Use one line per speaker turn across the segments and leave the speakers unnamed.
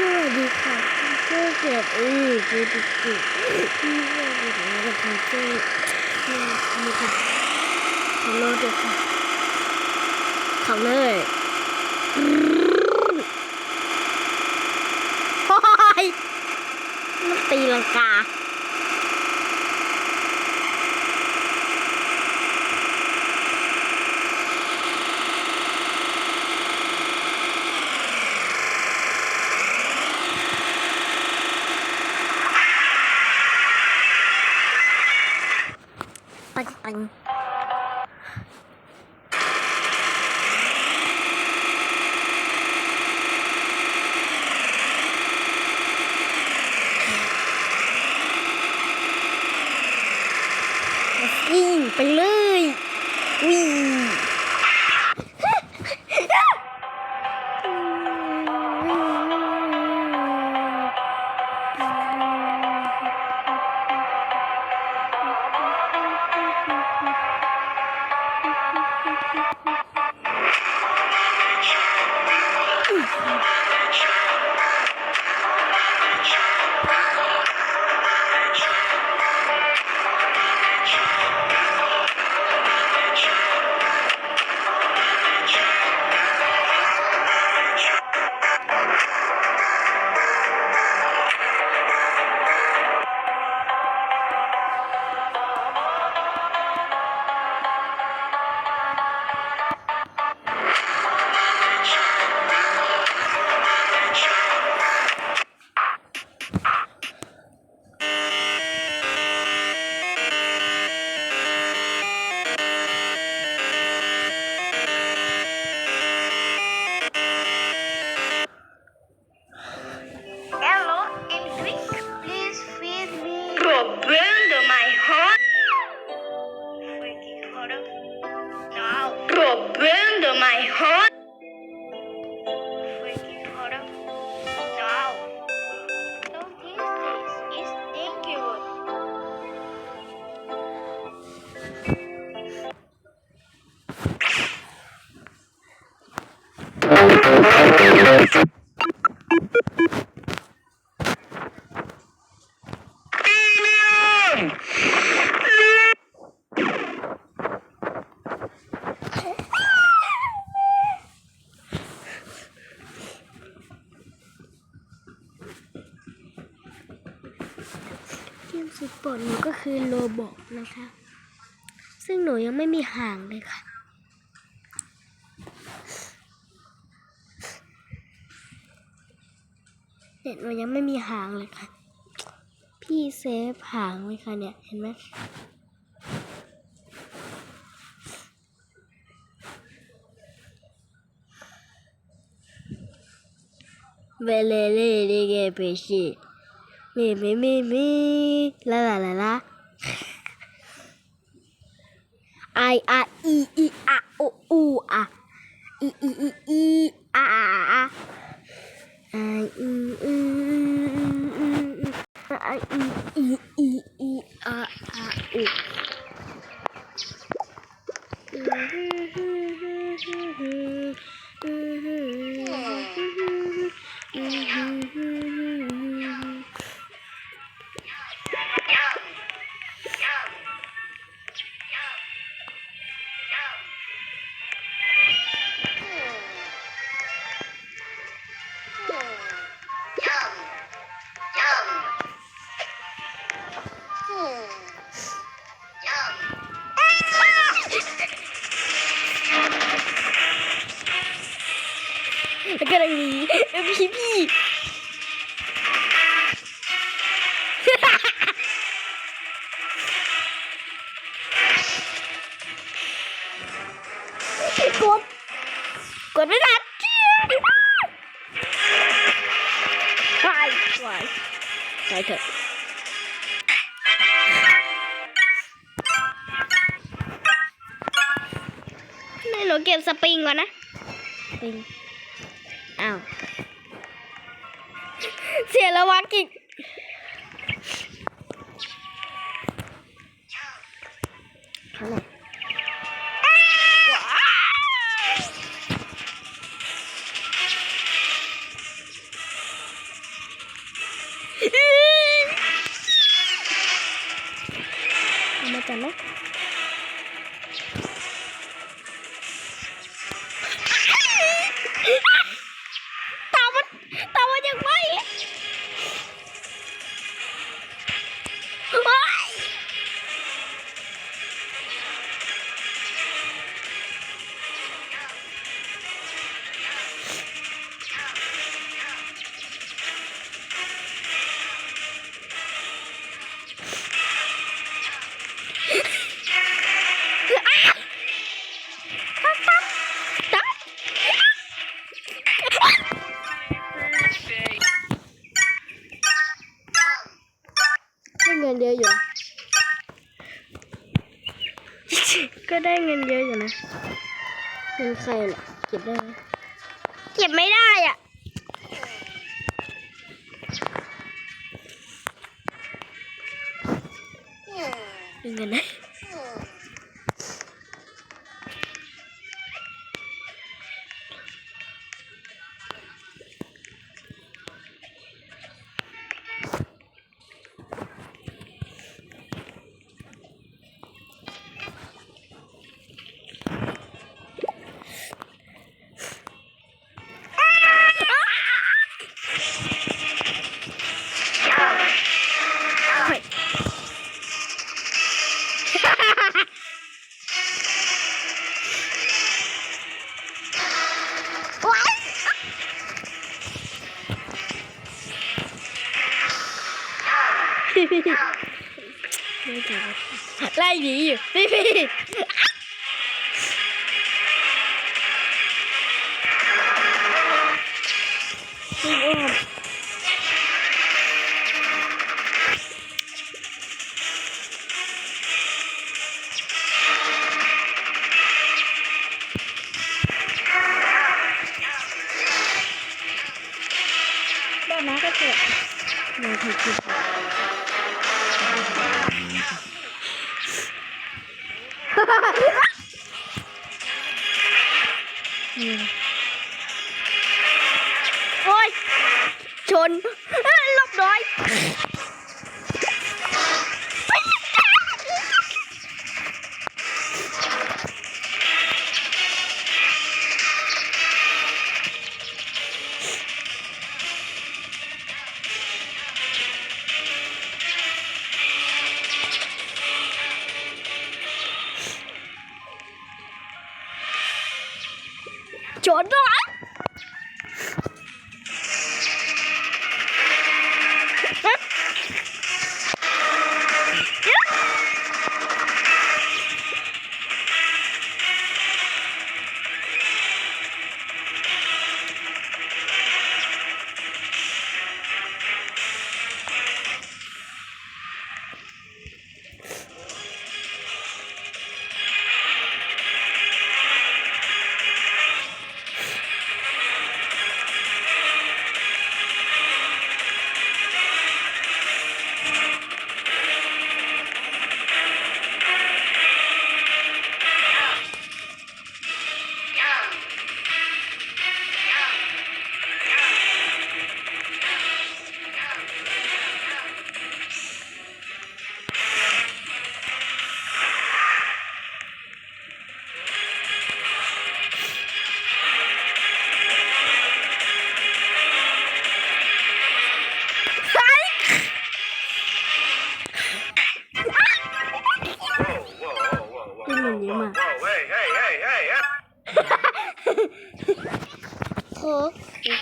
สวัสดีค่ะเจ้าเกียรติเอ้ยเจ้าตุ๊กตุ๊กที่เรียกว่าอะไรนะคะเจ้าเนี่มีค่ะขับรถเลยค่ะขับเลยโอ้ยมันตีลังกา ปังปังวิ่งไปเลยวิ่ง ห่างเลยค่ะ เนี่ยหนูยังไม่มีหางเลยค่ะ พี่เซฟหางไว้ค่ะเนี่ย เห็นไหมเวเลเลเลเกเปชิมีมีมีมีลาลาลาลา ไออะอีอีอะโออูอะอีอีอีอีอะอะอะไออีอีไออีอีอีอีอะอะ วายวายไปเถอะนี่หนูเก็บสปริงก่อนนะสปริง อ้าว เสียระวังอีก ใครล่ะ เก็บได้ไหมเก็บไม่ได้อะยังไงนะ Lagi, baby. โอ้ย ชนลบน้อย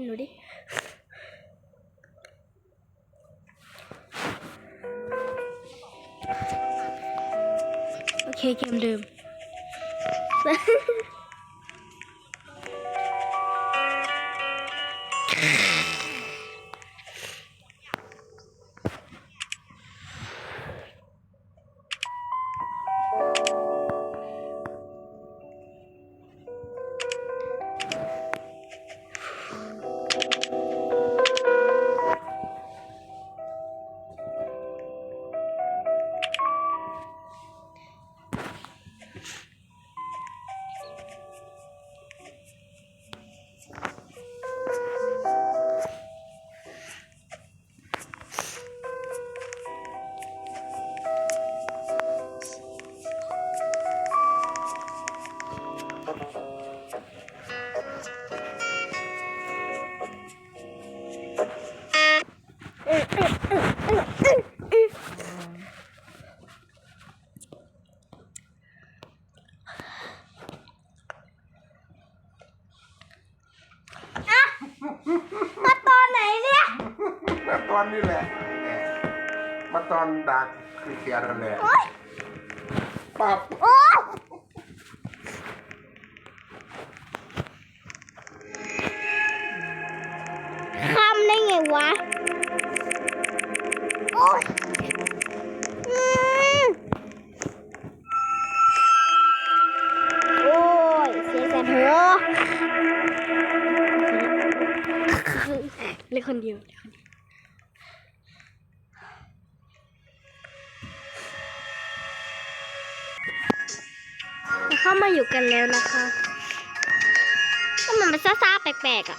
ಮೇಲೆ ನೋಡಿ okay
ಕ್ಯಾಮ್ರೆ คื กันแล้วนะคะก็มันมันซ่าๆแปลกๆอะ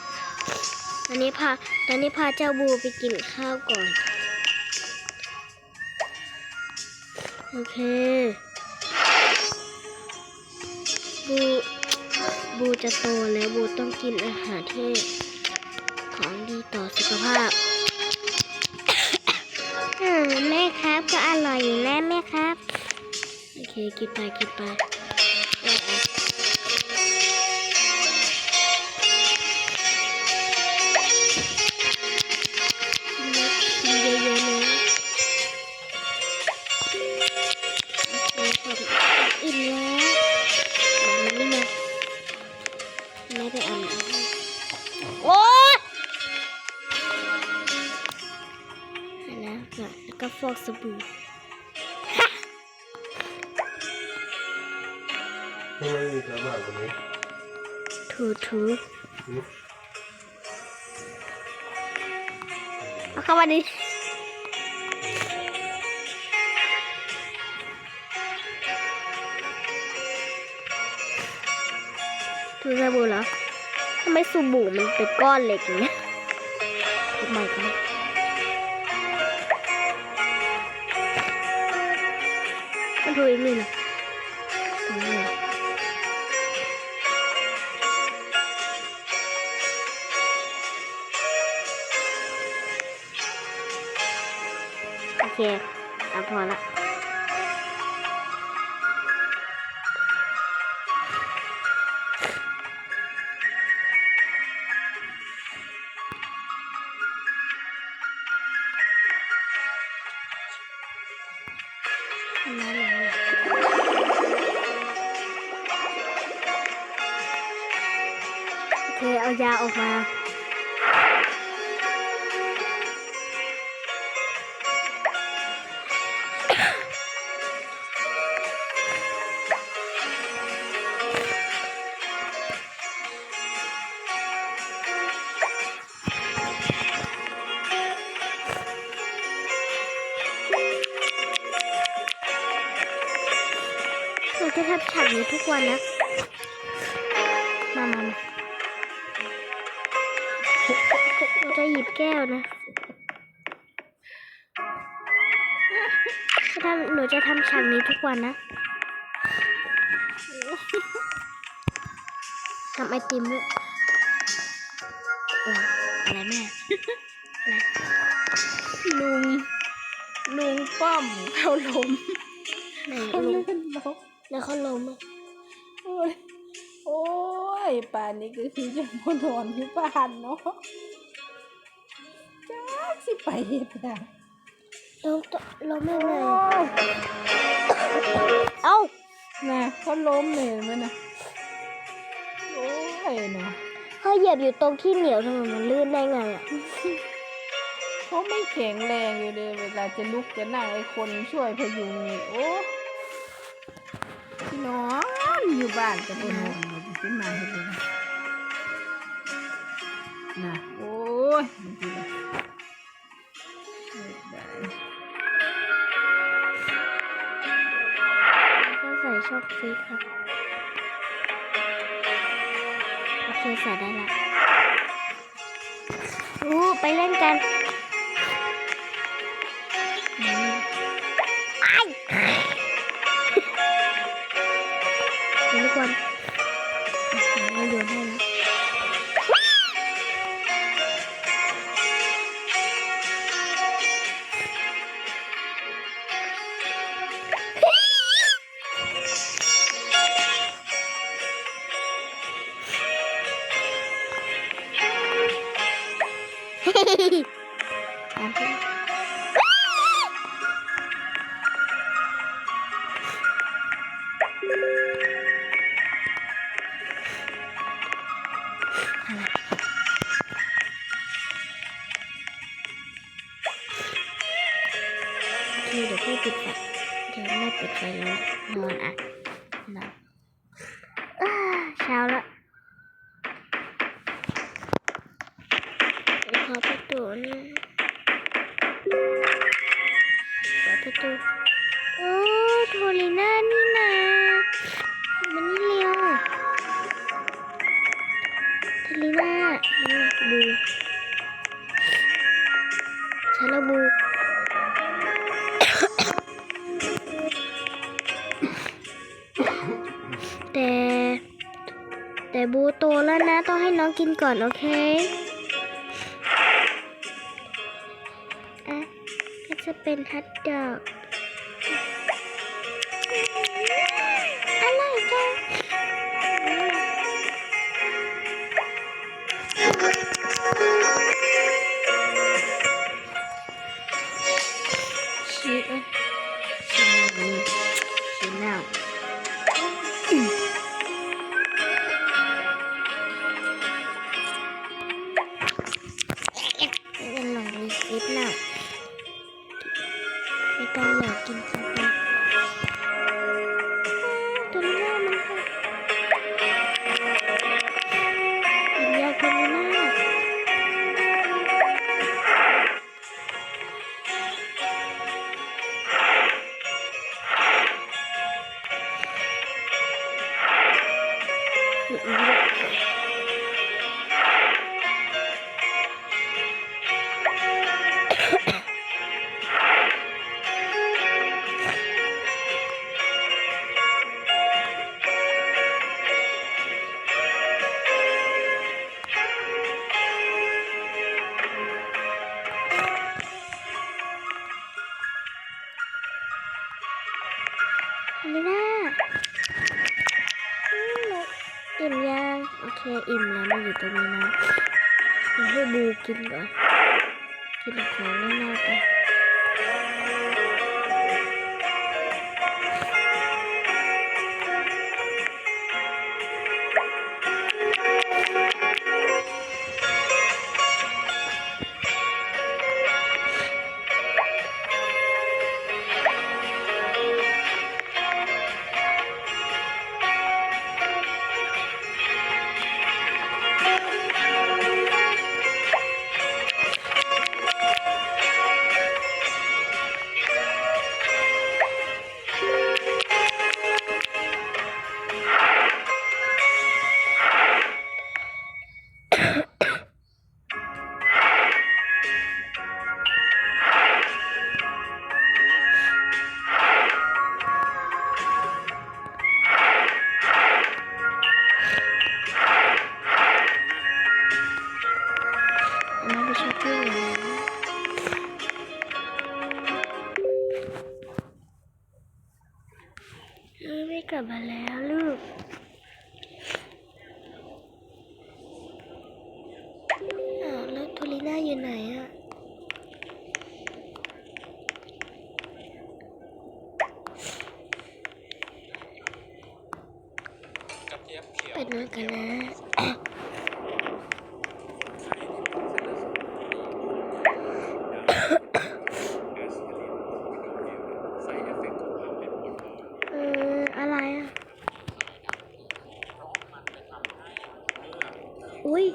ตอนนี้พาตอนนี้พาเจ้าบูไปกินข้าวก่อน โอเค บูบูจะโตแล้วบูต้องกินอาหารที่ของดีต่อสุขภาพแม่ครับก็อร่อยอยู่นะแม่ครับ โอเค กินไปกินไป สบู่
ทำไมมีสามารถวันนี้
ถูถูเอาเข้ามาดิถูสบู่เหรอทำไมสบู่มันเป็นก้อนเหล็กอย่างเงี้ยทำไมกัน มันถูอีกนี่นะายาออกมา หนูจะทำฉากนี้ทุกวันนะ มามา จะหยิบแก้วนะจะทำหนูจะทำฉากนี้ทุกวันนะทำไอติมด้วยเอออะไรแม่อะไร
ลุง ลุงป้อมเขาล้ม
ไหน
เขา
ล
เล่
ง
นล้ม
แล้วเขาล้มอะ
โอ้ยโอ้ย ป่านนี้ก็คือจะมานอนที่บ้านเนาะจ้าสิ ไปเฮ็ดหยัง
ล้มตล้มยังไง
โอ้ย
เอ้า
น่ะเขาล้มเลยมันน่ะโอ้ยเนาะ
เขาเหยียบอยู่ตรงที่เหนียวทำไมมันลื่นได้ไงอะ
เขาไม่แข็งแรงอยู่เลยเวลาจะลุกจะนั่งไอ้คนช่วยพยุงนี่โอ้นอนอยู่บ้านจะบนอนเลยขึ้นมาเห็นเลยนะน่ะโอ้ยมันคือ
ก็ใส่ช็อกฟิตค่ะโอเคใส่ได้ละอู้ไปเล่นกันไอ้ทุกคนไม่โยนให้นะ cái hình ảnh đó. À, sao đó? Cũng không biết tựa nữa và thích tôi ơ thôi liền lên แต่บูโตแล้วนะ ต้องให้น้องกินก่อน โอเคอะก็จะเป็นฮัตดอก 喂。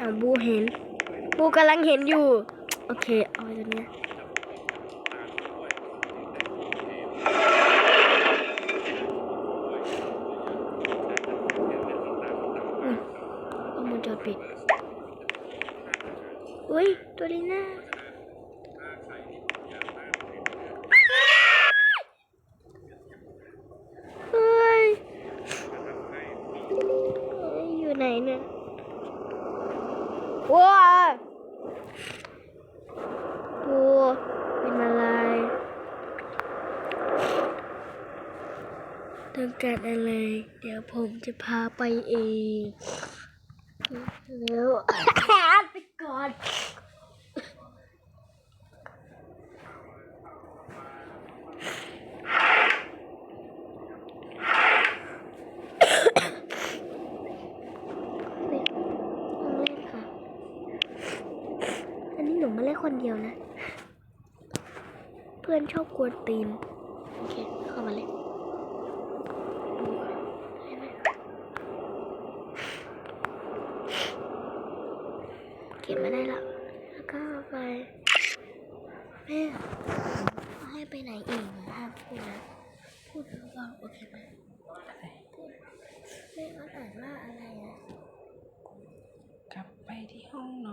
อ่าบูเห็น บูกำลังเห็นอยู่ โอเค เอาไว้ตรงนี้ย จะพาไปเอง แล้วไปก่อนเล่นค่ะอันนี้หนูมาเล่นคนเดียวนะ เพื่อนชอบกวนตีน โอเค เข้ามาเลยได้ไหมเก็บมาได้แล้ว แล้วก็ไปแม่ให้ไปไหนอีกนะห้าม พูดนะพูดแล้วก็โอเคไหมพูดแม่ก็อ่านว่าอะไรนะ
กลับไปที่ห้องน